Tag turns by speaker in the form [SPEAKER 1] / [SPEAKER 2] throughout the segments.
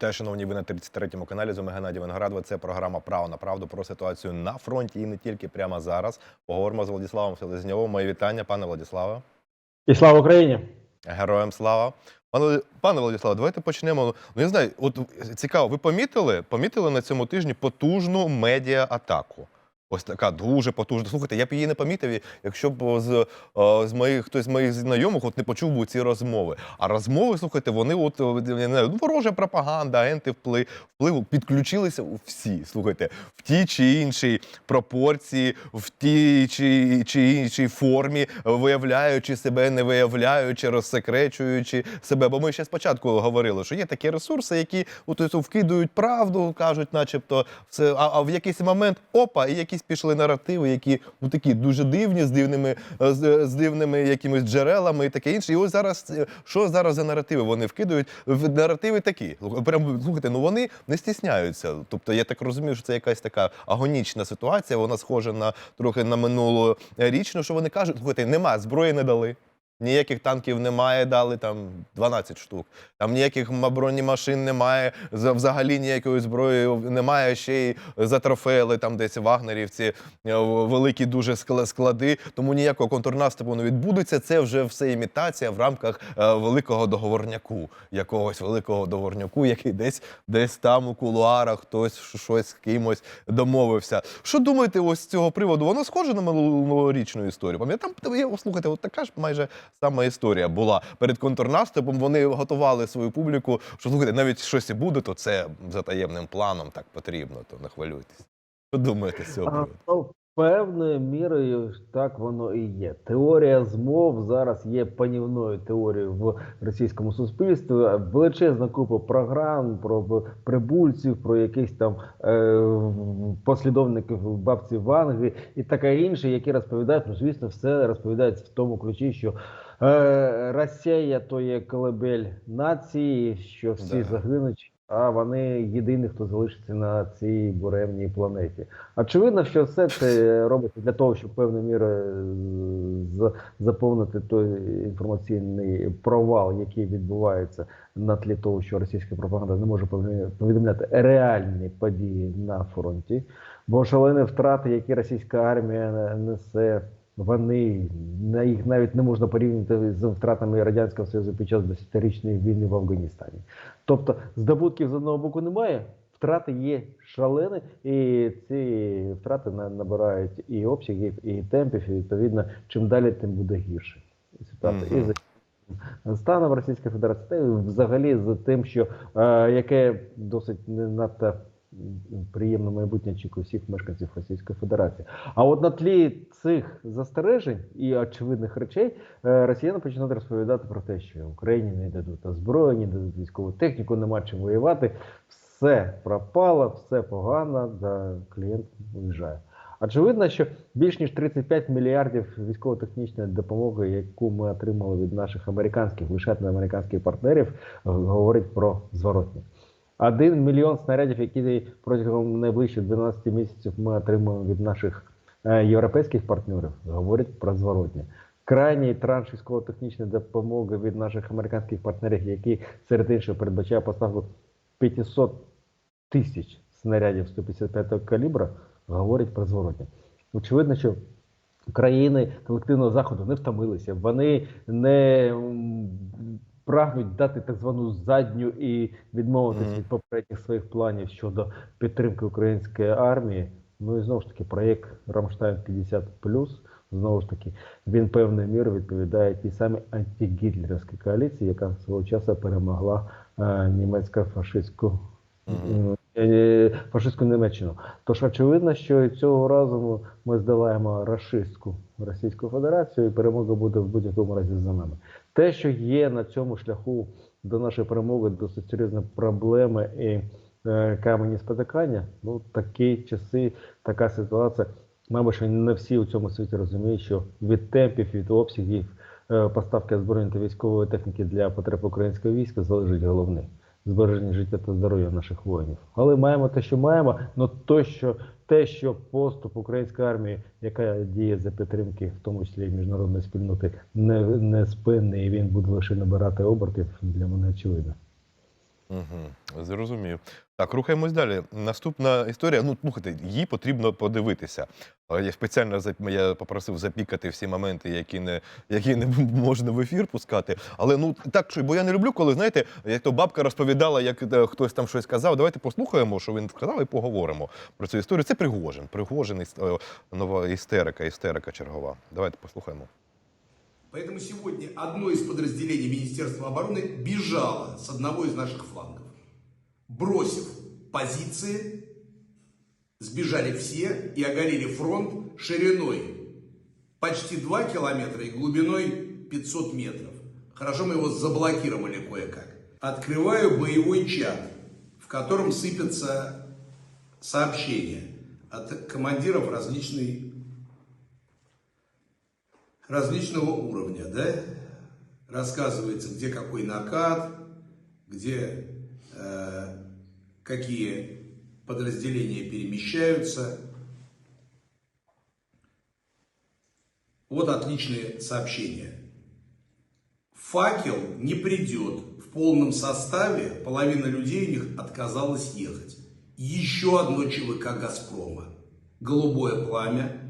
[SPEAKER 1] Вітаю, шановні, ви на 33-му каналі з вами Геннадій Виноградова. Це програма Право на правду про ситуацію на фронті і не тільки прямо зараз. Поговоримо з Владиславом Селезньовим. Мої вітання, пане Владиславе.
[SPEAKER 2] І слава Україні!
[SPEAKER 1] Героям слава. Пане, пане Владиславе, давайте почнемо. Ну, я знаю, от цікаво, ви помітили, помітили на цьому тижні потужну медіа-атаку? Ось така дуже потужна. Слухайте, я б її не помітив, якщо б з, е, з моїх хтось з моїх знайомих от не почув би ці розмови. А розмови, слухайте, вони от е, не ну, ворожа пропаганда, агенти впливу підключилися всі. Слухайте, в тій чи іншій пропорції, в тій чи, чи іншій формі, виявляючи себе, не виявляючи, розсекречуючи себе. Бо ми ще спочатку говорили, що є такі ресурси, які от, вкидують правду, кажуть, начебто, все. А, а в якийсь момент опа, і якісь пішли наративи, які ну, такі дуже дивні, з дивними, е, з, з дивними якимись джерелами і таке інше. І ось зараз е, що зараз за наративи вони вкидують? Наративи такі. Прям слухайте, ну вони не стісняються. Тобто, я так розумію, що це якась така агонічна ситуація. Вона схожа на трохи на минулу річну, що вони кажуть, слухайте, нема, зброї не дали. Ніяких танків немає, дали там 12 штук. Там ніяких бронемашин немає, за- взагалі ніякої зброї немає. Ще й затрофеїли там десь вагнерівці, е, великі дуже скла- склади. Тому ніякого контрнаступу не відбудеться. Це вже все імітація в рамках е, великого договорняку, якогось великого договорняку, який десь десь там у кулуарах хтось щось з кимось домовився. Що думаєте, ось з цього приводу? Воно схоже на минулорічну історію. Пам'ятаєте, там слухайте, от така ж майже сама історія була перед контрнаступом. Вони готували свою публіку. Що слухайте, навіть щось і буде, то це за таємним планом так потрібно. То не хвилюйтесь. Що думаєте з цього
[SPEAKER 2] певною мірою так воно і є. Теорія змов зараз є панівною теорією в російському суспільстві. Величезна купа програм про прибульців, про якихось там е, послідовників бабці Ванги і таке інше, які розповідають, ну звісно, все розповідають в тому ключі, що е, Росія то є колебель нації, що всі
[SPEAKER 1] Да.
[SPEAKER 2] загинуть. А вони єдині, хто залишиться на цій буремній планеті. Очевидно, що все це робиться для того, щоб певною мірою заповнити той інформаційний провал, який відбувається на тлі того, що російська пропаганда не може пові- повідомляти реальні події на фронті. Бо шалені втрати, які російська армія несе, вони на їх навіть не можна порівняти з втратами радянського союзу під час 10-річної війни в Афганістані. Тобто здобутків з одного боку немає, втрати є шалені, і ці втрати набирають і обсягів, і темпів, і відповідно, чим далі, тим буде гірше. Ситуація і за станом Російської Федерації, та взагалі за тим, що е, яке досить не надто приємне майбутнє очікує всіх мешканців Російської Федерації. А от на тлі цих застережень і очевидних речей е, росіяни починають розповідати про те, що Україні не дадуть озброєння, не дадуть військову техніку, нема чим воювати. Все пропало, все погано, да, клієнт уїжджає. Очевидно, що більш ніж 35 мільярдів військово-технічної допомоги, яку ми отримали від наших американських лише американських партнерів, говорить про зворотність. Один мільйон снарядів, які протягом найближчих 12 місяців ми отримуємо від наших е, європейських партнерів, говорять про зворотні. Крайній транш військово-технічної допомоги від наших американських партнерів, які серед іншого передбачає поставку 500 тисяч снарядів 155-го калібра, говорять про зворотні. Очевидно, що країни колективного заходу не втомилися, вони не прагнуть дати так звану задню і відмовитись
[SPEAKER 1] Мгм.
[SPEAKER 2] від попередніх своїх планів щодо підтримки української армії. Ну і знову ж таки, проєкт Рамштайн 50 знову ж таки, він певною мірою відповідає тій самій антигітлерівській коаліції, яка свого часу перемогла е, німецьку фашистську е, фашистську Німеччину. Тож очевидно, що цього разу ми здолаємо рашистську Російську Федерацію, і перемога буде в будь-якому разі за нами. Те, що є на цьому шляху до нашої перемоги, досить серйозні проблеми і е, камені спотикання. Ну такі часи, така ситуація. Мабуть, що не всі у цьому світі розуміють, що від темпів, від обсягів е, поставки озброєння та військової техніки для потреб українського війська залежить головне збереження життя та здоров'я наших воїнів. Але маємо те, що маємо, але то, що те, що поступ української армії, яка діє за підтримки, в тому числі і міжнародної спільноти, не, не спинний, і він буде лише набирати обертів, для мене очевидно.
[SPEAKER 1] Угу, зрозумів. Так, рухаємось далі. Наступна історія. Ну, слухайте, її потрібно подивитися. Е, Я спеціально я попросив запікати всі моменти, які не, які не можна в ефір пускати. Але ну так, що, бо я не люблю, коли знаєте, як то бабка розповідала, як е, хтось там щось казав. Давайте послухаємо, що він сказав, і поговоримо про цю історію. Це Пригожин. Пригожин е, нова істерика, істерика чергова. Давайте послухаємо.
[SPEAKER 3] Поэтому сегодня одно из подразделений Министерства обороны бежало с одного из наших флангов. Бросив позиции, сбежали все и оголили фронт шириной почти 2 километра и глубиной 500 метров. Хорошо мы его заблокировали кое-как. Открываю боевой чат, в котором сыпятся сообщения от командиров различной различного уровня, да? Рассказывается, где какой накат, где э, какие подразделения перемещаются. Вот отличные сообщения. Факел не придет в полном составе, половина людей у них отказалась ехать. Еще одно ЧВК «Газпрома». Голубое пламя,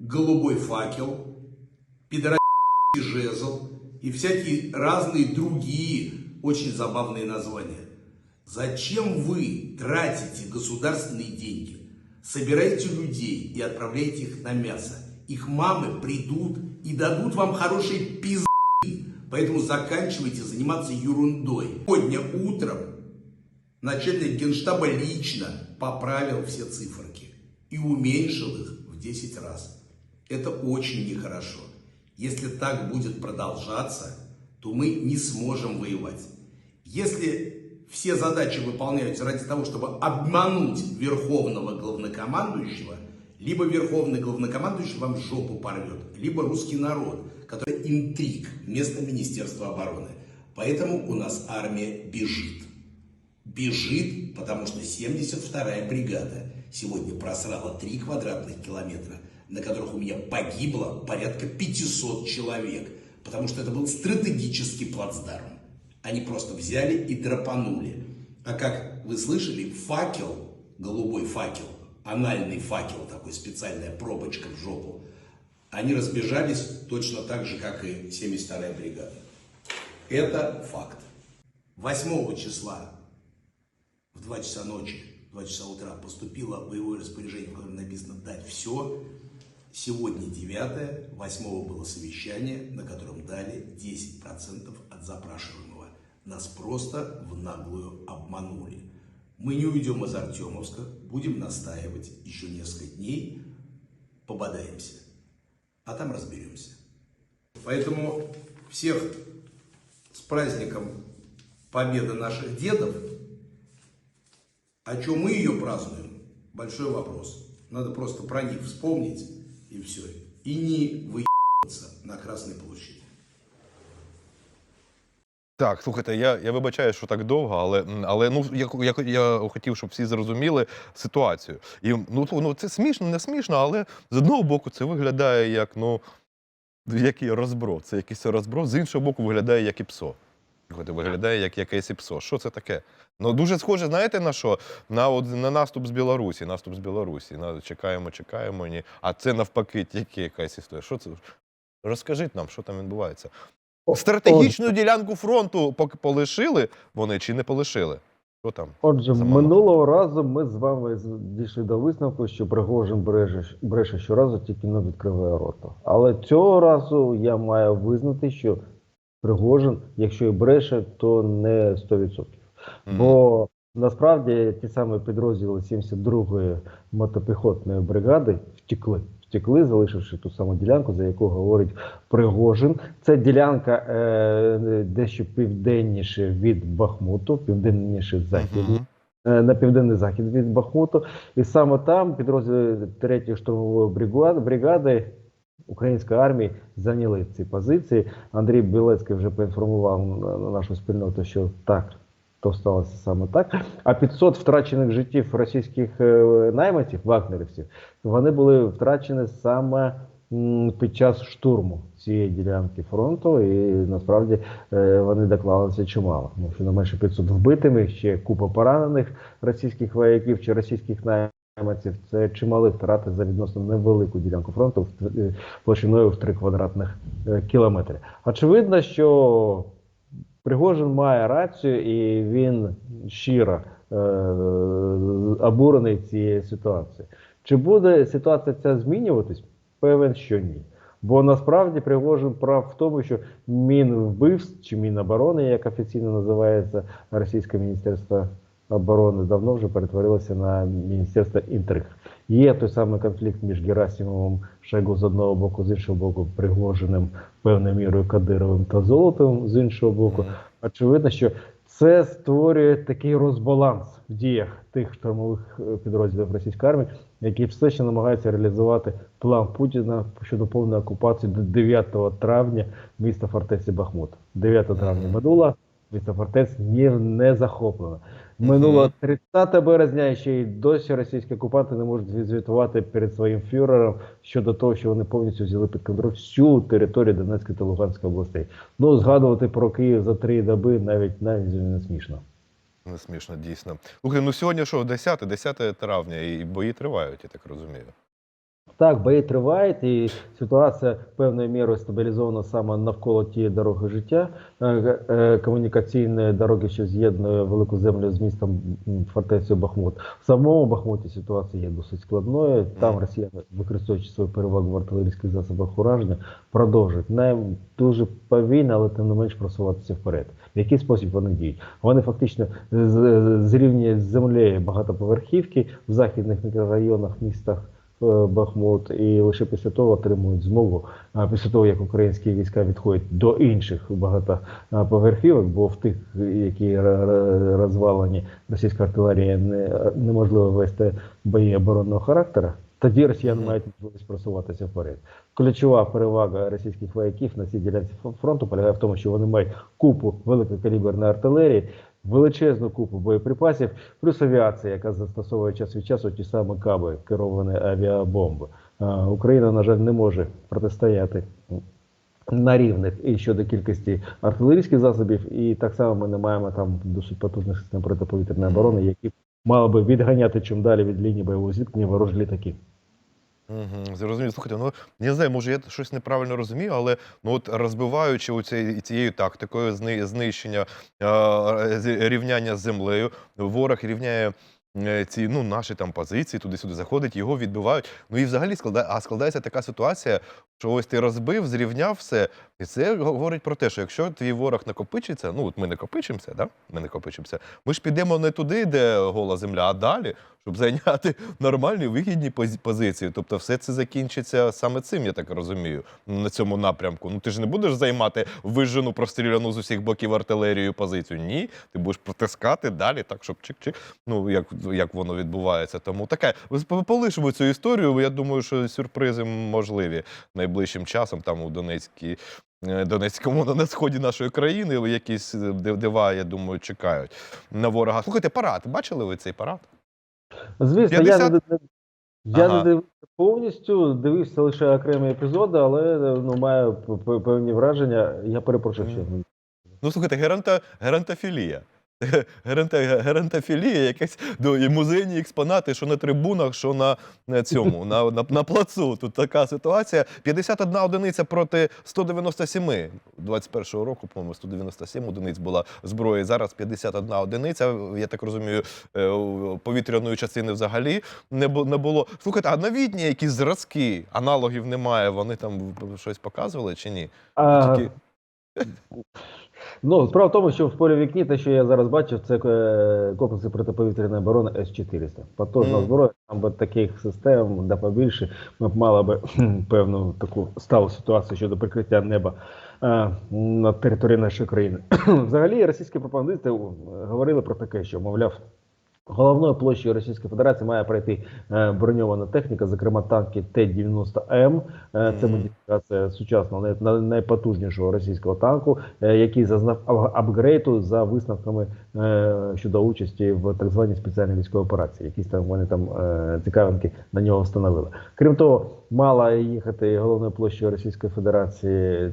[SPEAKER 3] голубой факел, пидорасский жезл и всякие разные другие очень забавные названия. Зачем вы тратите государственные деньги, собираете людей и отправляете их на мясо? Их мамы придут и дадут вам хорошие пизды. Поэтому заканчивайте заниматься ерундой. Сегодня утром начальник генштаба лично поправил все циферки и уменьшил их в 10 раз. Это очень нехорошо. Если так будет продолжаться, то мы не сможем воевать. Если все задачи выполняются ради того, чтобы обмануть верховного главнокомандующего, либо верховный главнокомандующий вам жопу порвет, либо русский народ, который интриг вместо Министерства обороны. Поэтому у нас армия бежит. Бежит, потому что 72-я бригада сегодня просрала 3 квадратных километра, на которых у меня погибло порядка 500 человек, потому что это был стратегический плацдарм. Они просто взяли и драпанули. А как вы слышали, факел, голубой факел, анальный факел, такой специальная пробочка в жопу, они разбежались точно так же, как и 72-я бригада. Это факт. 8 числа в 2 часа ночи, 2 часа утра поступило боевое распоряжение, в котором написано «дать все». Сегодня 9 8 было совещание, на котором дали 10% от запрашиваемого. Нас просто в наглую обманули. Мы не уйдем из Артемовска, будем настаивать еще несколько дней, пободаемся, а там разберемся. Поэтому всех с праздником победы наших дедов а что мы ее празднуем? Большой вопрос. Надо просто про них вспомнить и все. И не выебываться на Красной площади.
[SPEAKER 1] Так, слухайте, я, я вибачаю, що так довго, але, але ну, я, я, я хотів, щоб всі зрозуміли ситуацію. І ну, ну, це смішно, не смішно, але з одного боку це виглядає як ну, який розброд. Це якийсь розброд, з іншого боку, виглядає як і псо. Виглядає як якесь псо. Що це таке? Ну дуже схоже, знаєте на що? На, от, на наступ з Білорусі. Наступ з Білорусі. На, чекаємо, чекаємо. Ні. А це навпаки тільки якась історія. Що це? Розкажіть нам, що там відбувається. Стратегічну ділянку фронту полишили вони чи не полишили? Що там?
[SPEAKER 2] Отже, минулого разу ми з вами дійшли до висновку, що Пригожин бреше, бреше щоразу, тільки не відкриває рота. Але цього разу я маю визнати, що Пригожин, якщо і бреше, то не 100%.
[SPEAKER 1] Мгм.
[SPEAKER 2] Бо насправді ті самі підрозділи 72-ї мотопіхотної бригади втекли. Втекли, залишивши ту саму ділянку, за яку говорить Пригожин. Це ділянка е, дещо південніше від Бахмуту, південніше західні, е, на південний захід від Бахмуту. І саме там підрозділи 3-ї штурмової бригади, бригади української армії зайняли ці позиції. Андрій Білецький вже поінформував на- на нашу спільноту, що так. То сталося саме так. А 500 втрачених життів російських е, найманців, вагнерівців, вони були втрачені саме під час штурму цієї ділянки фронту, і насправді е, вони доклалися чимало. Ну, щонайменше 500 вбитими, ще купа поранених російських вояків чи російських найманців. Це чимали втрати за відносно невелику ділянку фронту е, площиною в 3 квадратних е, кілометри. Очевидно, що Пригожин має рацію, і він щиро е, обурений цією ситуацією. Чи буде ситуація ця змінюватись? Певен, що ні. Бо насправді Пригожин прав в тому, що Мінвбивств чи Міноборони, як офіційно називається Російське Міністерство оборони, давно вже перетворилося на Міністерство інтриг. Є той самий конфлікт між Герасимовим Шойгу з одного боку, з іншого боку, Пригожиним, певною мірою Кадировим та Золотовим з іншого боку. Очевидно, що це створює такий розбаланс в діях тих штурмових е, підрозділів російської армії, які все ще намагаються реалізувати план Путіна щодо повної окупації до 9 травня міста фортеці Бахмут. 9 травня
[SPEAKER 1] Мгм.
[SPEAKER 2] Місто фортець не, захоплено. Минуло
[SPEAKER 1] Мгм.
[SPEAKER 2] 30 березня, і ще й досі російські окупанти не можуть відзвітувати перед своїм фюрером щодо того, що вони повністю взяли під контроль всю територію Донецької та Луганської областей. Ну, згадувати про Київ за три доби навіть навіть не смішно.
[SPEAKER 1] Не смішно, дійсно. Слухай, ну сьогодні що, 10, 10 травня, і бої тривають, я так розумію.
[SPEAKER 2] Так, бої тривають, і ситуація певною мірою стабілізована саме навколо тієї дороги життя, е, е, комунікаційної дороги, що з'єднує велику землю з містом м, фортецею Бахмут. В самому Бахмуті ситуація є досить складною. Там
[SPEAKER 1] Мгм.
[SPEAKER 2] росіяни, використовуючи свою перевагу в артилерійських засобах ураження, продовжують не дуже повільно, але тим не менш просуватися вперед. В який спосіб вони діють? Вони фактично зрівнюють з землею багатоповерхівки в західних мікрорайонах, містах. Е, Бахмут, і лише після того отримують змогу, після того як українські війська відходять до інших багатоповерхівок, бо в тих, які розвалені російська артилерія, не, неможливо вести бої оборонного характеру. Тоді росіяни мають можливість просуватися вперед. Ключова перевага російських вояків на цій ділянці фронту полягає в тому, що вони мають купу великокаліберної артилерії, величезну купу боєприпасів, плюс авіація, яка застосовує час від часу ті самі каби, керовані авіабомби. А, Україна, на жаль, не може протистояти на рівних і щодо кількості артилерійських засобів, і так само ми не маємо там досить потужних систем протиповітряної оборони, які мали би відганяти чим далі від лінії бойового зіткнення ворожі літаки.
[SPEAKER 1] Угу, зрозуміло. Слухайте, ну я не знаю, може я щось неправильно розумію, але ну от розбиваючи оце- цією тактикою знищення рівняння з землею, ворог рівняє. е, Ці ну наші там позиції туди-сюди заходить, його відбивають. Ну і взагалі складає, а складається така ситуація, що ось ти розбив, зрівняв все, і це говорить про те, що якщо твій ворог накопичиться, ну от ми накопичимося, да? Ми накопичимося. Ми ж підемо не туди, де гола земля, а далі, щоб зайняти нормальні вигідні пози- позиції. Тобто, все це закінчиться саме цим, я так розумію, на цьому напрямку. Ну ти ж не будеш займати вижену простріляну з усіх боків артилерією позицію. Ні, ти будеш протискати далі, так щоб чик-чик. Ну як, як воно відбувається. Тому таке полишимо цю історію. Я думаю, що сюрпризи можливі найближчим часом там у Донецькій. е, Донецькому на сході нашої країни якісь е, дива, я думаю, чекають на ворога. Слухайте, парад. Бачили ви цей парад?
[SPEAKER 2] Звісно,
[SPEAKER 1] 50?
[SPEAKER 2] я не я
[SPEAKER 1] Ага.
[SPEAKER 2] не дивився повністю, дивився лише окремі епізоди, але ну, маю певні враження. Я перепрошую,
[SPEAKER 1] Мгм. Ну, слухайте, геранта, герантофілія. Геранта, герантофілія, якась до і музейні експонати, що на трибунах, що на, на цьому, на, на, на плацу. Тут така ситуація. 51 одиниця проти 197. 21-го року, по-моєму, 197 одиниць була зброї. Зараз 51 одиниця. Я так розумію, е, повітряної частини взагалі не, було. Слухайте, а новітні якісь зразки, аналогів немає. Вони там щось показували чи ні?
[SPEAKER 2] А,
[SPEAKER 1] Тільки-
[SPEAKER 2] ну, справа в тому, що в полі вікні те, що я зараз бачив, це е, комплекси протиповітряної оборони С-400. Потужна
[SPEAKER 1] mm.
[SPEAKER 2] зброя, там би таких систем, де побільше, ми б мали би певну таку сталу ситуацію щодо прикриття неба е, на території нашої країни. Взагалі, російські пропагандисти е, говорили про таке, що, мовляв, Головною площею Російської Федерації має пройти е, броньована техніка, зокрема танки Т-90М. Е, Це модифікація сучасного най- най- найпотужнішого російського танку, е, який зазнав апгрейду за висновками щодо участі в так званій спеціальній військовій операції. Якісь там вони там цікавинки на нього встановили. Крім того, мала їхати головною площею Російської Федерації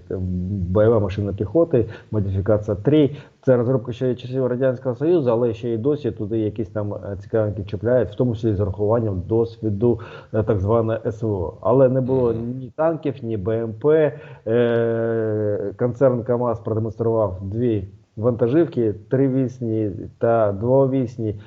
[SPEAKER 2] бойова машина піхоти, модифікація 3. Це розробка ще часів Радянського Союзу, але ще й досі туди якісь там е, цікавинки чіпляють, в тому числі з урахуванням досвіду е, так зване СВО. Але не було ні танків, ні БМП. Е, Концерн КАМАЗ продемонстрував дві. Вантажівки тривісні та двовісні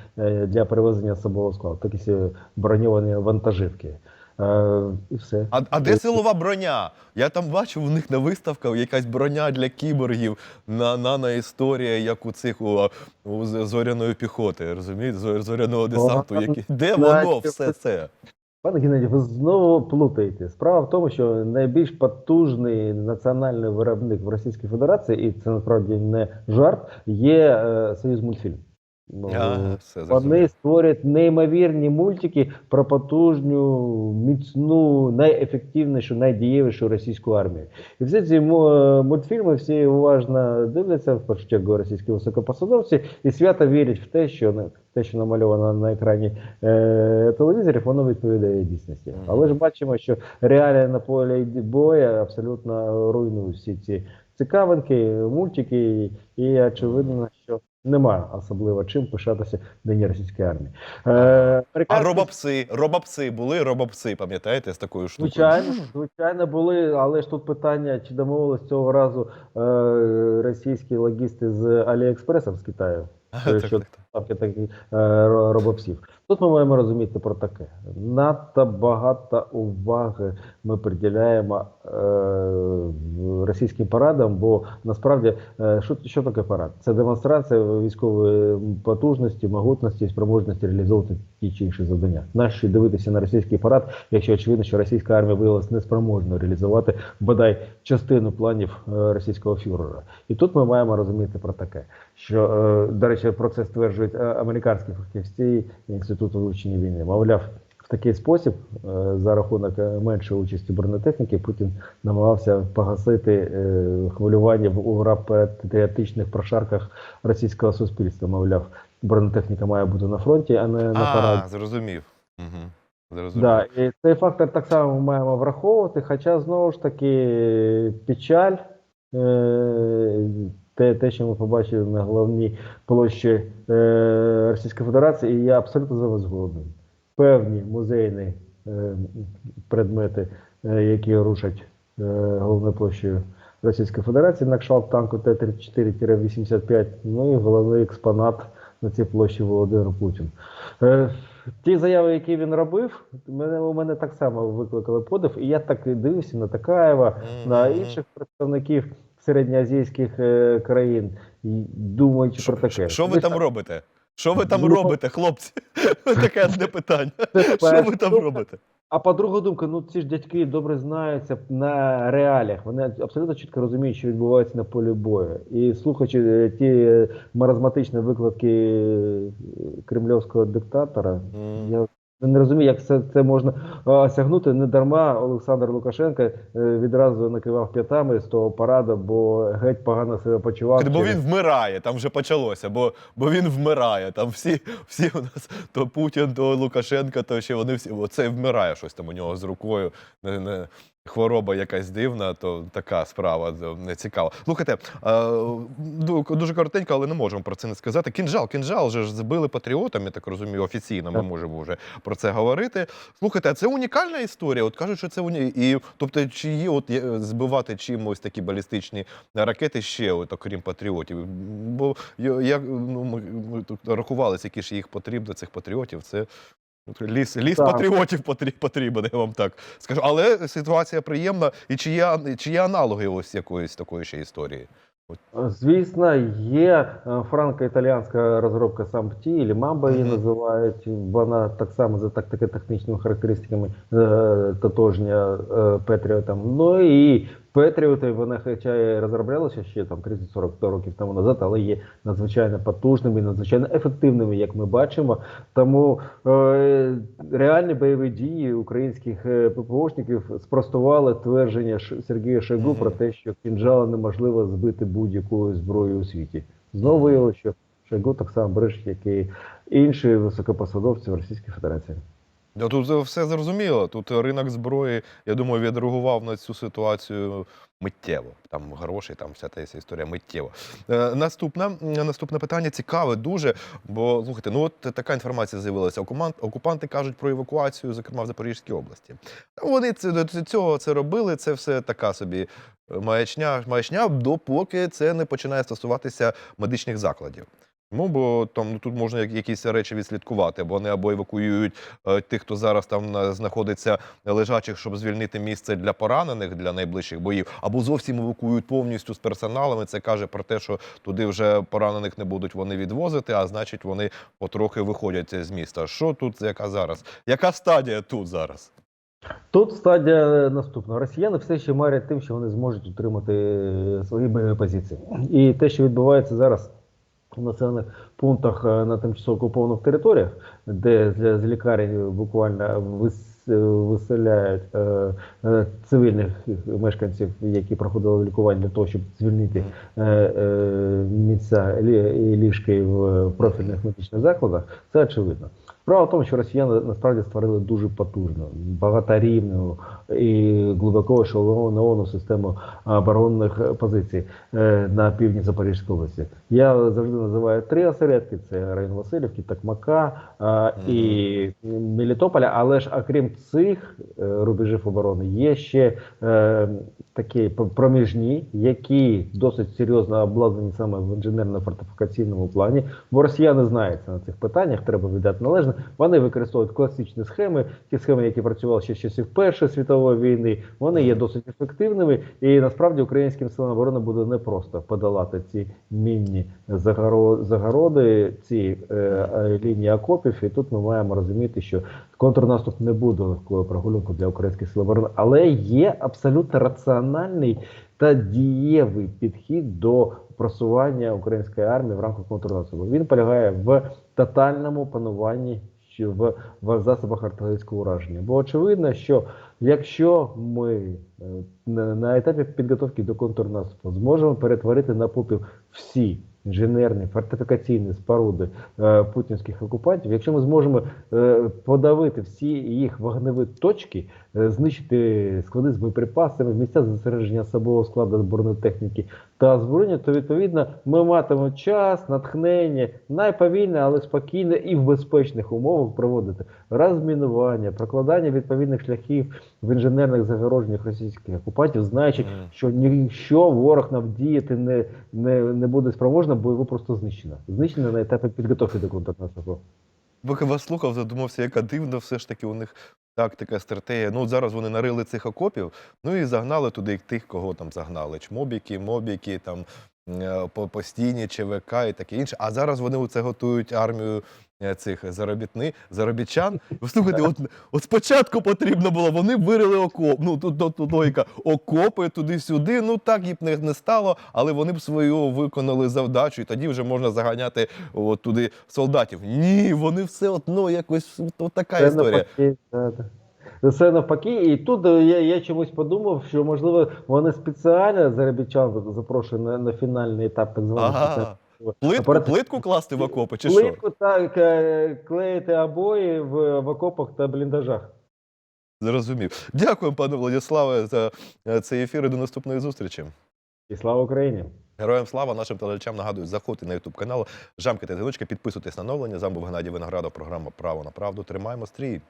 [SPEAKER 2] для перевезення особового складу. Такі броньовані вантажівки. Е, і все.
[SPEAKER 1] А, а де силова броня? Я там бачив у них на виставках якась броня для кіборгів, на наноісторія, як у цих у, у зоряної піхоти, розумієте? Зоряного десанту. Які... Де воно все це?
[SPEAKER 2] Пане Геннадій, ви знову плутаєте. Справа в тому, що найбільш потужний національний виробник в Російській Федерації, і це насправді не жарт, є е, Союз мультфільм. Ну,
[SPEAKER 1] А, все
[SPEAKER 2] Вони створюють неймовірні мультики про потужну, міцну, найефективнішу, найдієвішу російську армію. І всі ці е, мультфільми всі уважно дивляться, в першу чергу російські високопосадовці, і свято вірять в те, що на- те, що намальовано на екрані е, телевізорів, воно відповідає дійсності. Але ж бачимо, що реалії на полі бою абсолютно руйнують всі ці цікавинки, мультики, і очевидно, немає особливо чим пишатися День російської армії. Е,
[SPEAKER 1] А робопси, робопси були робопси, пам'ятаєте, з такою штукою?
[SPEAKER 2] Звичайно, звичайно, були, але ж тут питання, чи домовились цього разу е, російські логісти з Аліекспресом з Китаю.
[SPEAKER 1] Так,
[SPEAKER 2] Е,
[SPEAKER 1] так, так.
[SPEAKER 2] Ставки таких е, робопсів. Тут ми маємо розуміти про таке. Надто багато уваги ми приділяємо е, російським парадам, бо насправді е, що, що таке парад? Це демонстрація військової потужності, могутності спроможності реалізовувати ті чи інші завдання. Нащо дивитися на російський парад, якщо очевидно, що російська армія виявилася неспроможною реалізувати бодай частину планів російського фюрера. І тут ми маємо розуміти про таке, що до речі, про це стверджують е, американські фахівці інституту вивчення війни. Мовляв, в такий спосіб, е, за рахунок е, меншої участі бронетехніки, Путін намагався погасити хвилювання в патріотичних прошарках російського суспільства. Мовляв, бронетехніка має бути на фронті, а не на параді.
[SPEAKER 1] А, зрозумів. Угу.
[SPEAKER 2] Да, і цей фактор так само ми маємо враховувати, хоча знову ж таки печаль, е, те, те, що ми побачили на головній площі е, Російської Федерації, і я абсолютно з вами згоден. Певні музейні е, предмети, е, які рушать е, головною площею Російської Федерації, на кшталт танку Т-34-85, ну і головний експонат на цій площі Володимир Путін. Е, Ті заяви, які він робив, мене у мене так само викликали подив, і я так і дивився на Такаєва, на інших представників середньоазійських е, країн, думаючи про таке.
[SPEAKER 1] що ви там робите? Що ви там
[SPEAKER 2] Ну,
[SPEAKER 1] робите, хлопці? Таке одне питання. Що ви там робите?
[SPEAKER 2] А по-друга думка, ну ці ж дядьки добре знаються на реаліях. Вони абсолютно чітко розуміють, що відбувається на полі бою. І слухаючи е, ті е, маразматичні викладки кремльовського диктатора,
[SPEAKER 1] М.
[SPEAKER 2] я не розумію, як це, це можна осягнути. Не дарма Олександр Лукашенко е, відразу накивав п'ятами з того парада, бо геть погано себе почував.
[SPEAKER 1] Бо
[SPEAKER 2] через-
[SPEAKER 1] він вмирає, там вже почалося, бо, бо він вмирає. Там всі, всі у нас то Путін, то Лукашенко, то ще вони всі. Оце вмирає щось там у нього з рукою. Не, не, хвороба якась дивна, то така справа не цікава. Слухайте, е, дуже коротенько, але не можемо про це не сказати. Кінжал, кінжал же ж збили патріотами, я так розумію, офіційно ми можемо вже про це говорити. Слухайте, а це унікальна історія. От кажуть, що це уні... і тобто, чи є от збивати чимось такі балістичні ракети ще, от, окрім патріотів? Бо я, я, ну, ми, рахувалися, які ж їх потрібно, цих патріотів. Це ліс, ліс
[SPEAKER 2] Так.
[SPEAKER 1] патріотів потрібен, я вам так скажу. Але ситуація приємна. І чи є, чи є аналоги ось якоїсь такої ще історії?
[SPEAKER 2] Звісно, є е, франко-італіянська розробка SAMPT, або Mamba її
[SPEAKER 1] Мгм.
[SPEAKER 2] називають. Вона так само за тактико-технічними характеристиками е, тотожня е, Петріотам. Ну і Петріоти, вони хоча й розроблялися ще там 30-40 років тому назад, але є надзвичайно потужними, надзвичайно ефективними, як ми бачимо. Тому е, реальні бойові дії українських е, ППОшників спростували твердження Сергія Шойгу про те, що кінжала неможливо збити будь-якою зброєю у світі. Знову виявилося, що Шойгу так само бреше, як і інші високопосадовці в Російській Федерації.
[SPEAKER 1] Да, Тут все зрозуміло. Тут ринок зброї, я думаю, відреагував на цю ситуацію миттєво. Там гроші, там вся та історія миттєво. Е, наступне, наступне питання цікаве дуже. Бо слухайте, ну от така інформація з'явилася. Окупант, окупанти кажуть про евакуацію, зокрема в Запорізькій області. Вони це до цього це робили. Це все така собі е, маячня, маячня, допоки це не починає стосуватися медичних закладів. Ну, бо там ну, тут можна як- якісь речі відслідкувати, бо вони або евакуюють е, тих, хто зараз там знаходиться лежачих, щоб звільнити місце для поранених для найближчих боїв, або зовсім евакуюють повністю з персоналом. І Це каже про те, що туди вже поранених не будуть вони відвозити, а значить, вони потрохи виходять з міста. Що тут, яка зараз? Яка стадія тут зараз?
[SPEAKER 2] Тут стадія наступна. Росіяни все ще марять тим, що вони зможуть утримати е, свої позиції. І те, що відбувається зараз в населених пунктах е, на тимчасово окупованих територіях, де з, лікарень буквально е, виселяють е, цивільних мешканців, які проходили лікування для того, щоб звільнити місця ліжки в профільних медичних закладах, це очевидно. Справа в тому, що росіяни насправді створили дуже потужну, багаторівну і глибоко ешелоновану систему оборонних позицій е, на півдні Запорізької області. Я завжди називаю три осередки: це район Васильівки, Такмака і Мелітополя. Але ж окрім цих е, рубежів оборони, є ще е, такі проміжні, які досить серйозно обладнані саме в інженерно-фортифікаційному плані. Бо росіяни знаються на цих питаннях, треба віддати належне. Вони використовують класичні схеми, ті схеми, які працювали ще з часів Першої світової війни. Вони є досить ефективними, і насправді українським силам оборони буде непросто подолати ці мінні загоро- загороди, ці е, е, лінії окопів. І тут ми маємо розуміти, що контрнаступ не буде легкою прогулянкою для українських сил оборони, але є абсолютно раціональний та дієвий підхід до просування української армії в рамках контрнаступу. Він полягає в тотальному пануванні в, в засобах артилерійського ураження. Бо очевидно, що якщо ми е, на, на етапі підготовки до контрнаступу зможемо перетворити на попіл всі інженерні фортифікаційні споруди е, путінських окупантів, якщо ми зможемо е, подавити всі їх вогневі точки, знищити склади з боєприпасами, місця зосередження особового складу збройної техніки та озброєння, то відповідно ми матимемо час, натхнення, найповільне, але спокійне і в безпечних умовах проводити розмінування, прокладання відповідних шляхів в інженерних загороженнях російських окупантів, знаючи, що ніщо ворог нам діяти не, не, не буде спроможно, бо його просто знищено. Знищено на етапі підготовки до контрнаступу.
[SPEAKER 1] Поки вас слухав, задумався, яка дивна все ж таки у них тактика, стратегія. Ну, зараз вони нарили цих окопів, ну і загнали туди тих, кого там загнали. Чмобіки, мобіки, там постійні ЧВК і таке інше. А зараз вони оце готують армію е, цих заробітни, заробітчан. Ви слухайте, от, от спочатку потрібно було, вони вирили окоп. Ну тут, тут, тут логіка, окопи туди-сюди. Ну так їм не, не стало, але вони б свою виконали завдачу, і тоді вже можна заганяти от туди солдатів. Ні, вони все одно якось от така
[SPEAKER 2] Це
[SPEAKER 1] історія.
[SPEAKER 2] Да. Навпаки, і тут е, я, я чомусь подумав, що можливо вони спеціально заробітчан запрошують на, на фінальний етап так званого
[SPEAKER 1] Ага. Плитку, плитку класти в окопи, чи що?
[SPEAKER 2] плитку так е, клеїти обої в, в окопах та бліндажах.
[SPEAKER 1] Зрозумів. Дякую, пане Владиславе, за е, цей ефір і до наступної зустрічі.
[SPEAKER 2] І слава Україні!
[SPEAKER 1] Героям слава нашим телеглядачам нагадую, заходьте на Ютуб канал, жамкайте дзвіночки, підписуйтесь на новлення. З вами був Геннадій Виноградов, програма Право на правду. Тримаємо стрій.